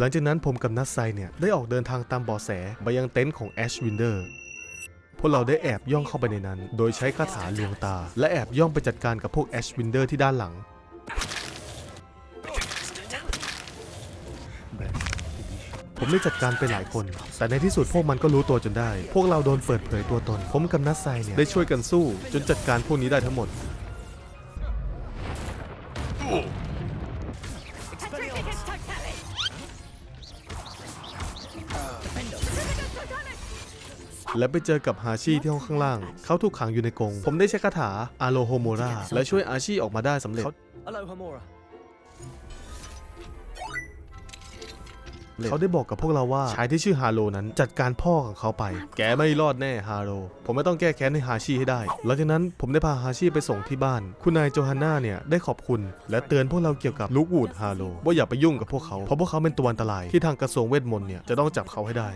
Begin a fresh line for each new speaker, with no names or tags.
หลังจากนั้นผมกับนัทไซเนี่ยได้ออกเดินทางตามเบาแสไปยังเต็นท์ของแอชวินเดอร์พวกเราได้แอบย่องเข้าไปในนั้น โดยใช้คาถาลวงตา และแอบย่องไปจัดการกับพวกแอชวินเดอร์ที่ด้านหลังผมได้จัดการไปหลายคน แต่ในที่สุดพวกมันก็รู้ตัวจนได้ พวกเราโดนเปิดเผยตัวตน ผมกับนัทไซเนี่ยได้ช่วยกันสู้ จนจัดการพวกนี้ได้ทั้งหมด และไปเจอกับฮาชิที่ห้องข้างล่าง เขาถูกขังอยู่ในกรงผมได้ใช้คาถาอาโลโฮโมราและช่วยอาชิออกมาได้สำเร็จเขาได้บอกกับพวกเราว่าชายที่ชื่อฮาโลนั้นจัดการพ่อของเขาไป แกไม่รอดแน่ฮาโล ผมไม่ต้องแก้แค้นให้ฮาชิให้ได้ หลังจากนั้นผมได้พาฮาชิไปส่งที่บ้าน คุณนายโจฮันนาเนี่ยได้ขอบคุณ และเตือนพวกเราเกี่ยวกับลูกวูดฮาโลว่าอย่าไปยุ่งกับพวกเขา เพราะพวกเขาเป็นตัวอันตรายที่ทางกระทรวงเวทมนต์เนี่ยจะต้องจับเขาให้ได้